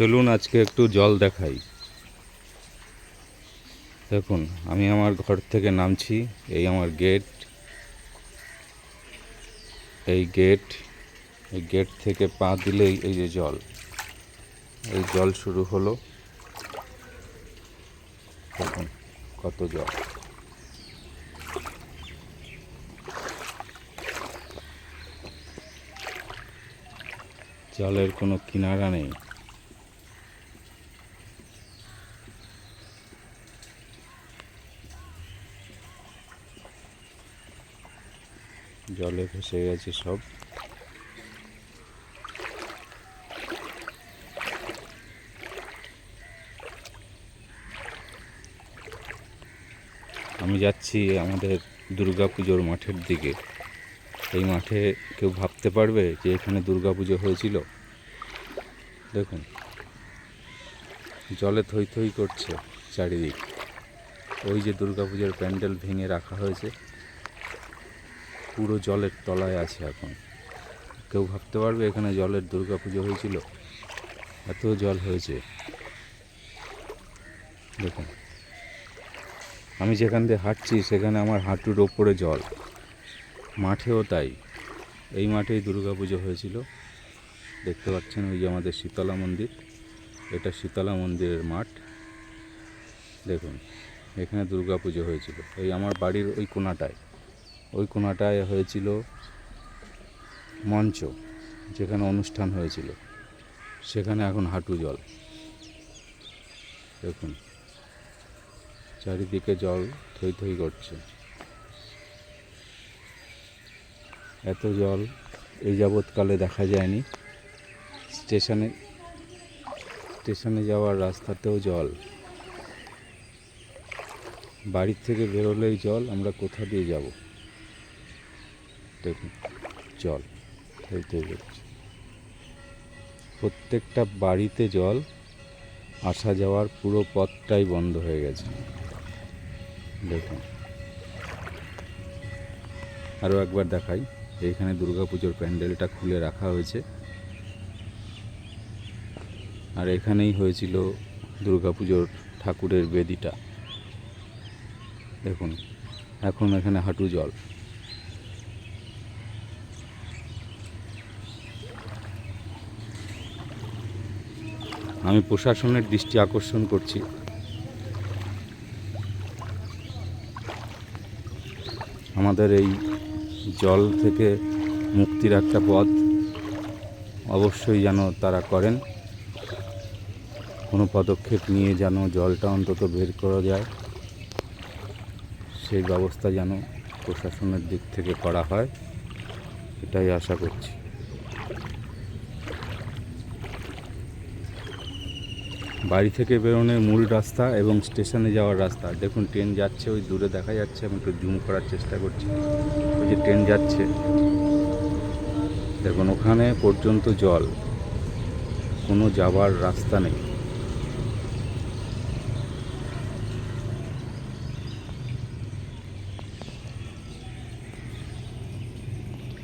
চলুন আজকে একটু জল দেখাই। দেখুন, আমি আমার ঘর থেকে নামছি, এই আমার গেট। এই গেট এই গেট থেকে পা দিলেই এই যে জল। এই জল শুরু হলো। দেখুন, কত জল। জলের কোনো কিনারা নেই। জলে ভেসে গেছে সব। আমি যাচ্ছি আমাদের দুর্গা পুজোর মাঠের দিকে। এই মাঠে কেউ ভাবতে পারবে যে এখানে দুর্গা পুজো হয়েছিল? দেখুন, জলে থই থই করছে চারিদিক। ওই যে দুর্গাপুজোর প্যান্ডেল ভেঙে রাখা হয়েছে। পুরো জলের তলায় আছে এখন। কেউ ভাবতে পারবে এখানে জলের দুর্গাপুজো হয়েছিল? এত জল হয়েছে। দেখুন। আমি যেখান দিয়ে হাঁটছি, সেখানে আমার হাঁটুর ওপরে জল। মাঠেও তাই। এই মাঠেই দুর্গাপুজো হয়েছিল। দেখতে পাচ্ছেন ওই যে আমাদের শীতলা মন্দির। এটা শীতলা মন্দিরের মাঠ। দেখুন, এখানে দুর্গাপুজো হয়েছিল। এই আমার বাড়ির ওই কোনাটায় ওই কোনাটায় হয়েছিল মঞ্চ, যেখানে অনুষ্ঠান হয়েছিল। সেখানে এখন হাঁটু জল। দেখুন, চারিদিকে জল থই থই করছে। এত জল এই যাবৎকালে দেখা যায়নি। স্টেশনে স্টেশনে যাওয়ার রাস্তাতেও জল। বাড়ির থেকে বেরোলেই জল, আমরা কোথা দিয়ে যাব? দেখুন, জল থই প্রত্যেকটা বাড়িতে জল আসা যাওয়ার পুরো পথটাই বন্ধ হয়ে গেছে। দেখুন। আরও একবার দেখাই, এইখানে দুর্গাপুজোর প্যান্ডেলটা খুলে রাখা হয়েছে। আর এখানেই হয়েছিল দুর্গাপুজোর ঠাকুরের বেদিটা। দেখুন, এখন এখানে হাঁটু জল। আমি প্রশাসনের দৃষ্টি আকর্ষণ করছি। আমাদের এই জল থেকে মুক্তির একটা পথ অবশ্যই যেন তারা করেন। কোনো পদক্ষেপ নিয়ে যেন জলটা অন্তত বের করা যায়, সেই ব্যবস্থা যেন প্রশাসনের দিক থেকে করা হয়, এটাই আশা করছি। বাড়ি থেকে বেরোনোর মূল রাস্তা এবং স্টেশনে যাওয়ার রাস্তা। দেখুন, ট্রেন যাচ্ছে, ওই দূরে দেখা যাচ্ছে, আমি একটু জুম করার চেষ্টা করছি। ওই যে ট্রেন যাচ্ছে। দেখুন, ওখানে পর্যন্ত জল। কোনো যাবার রাস্তা নেই।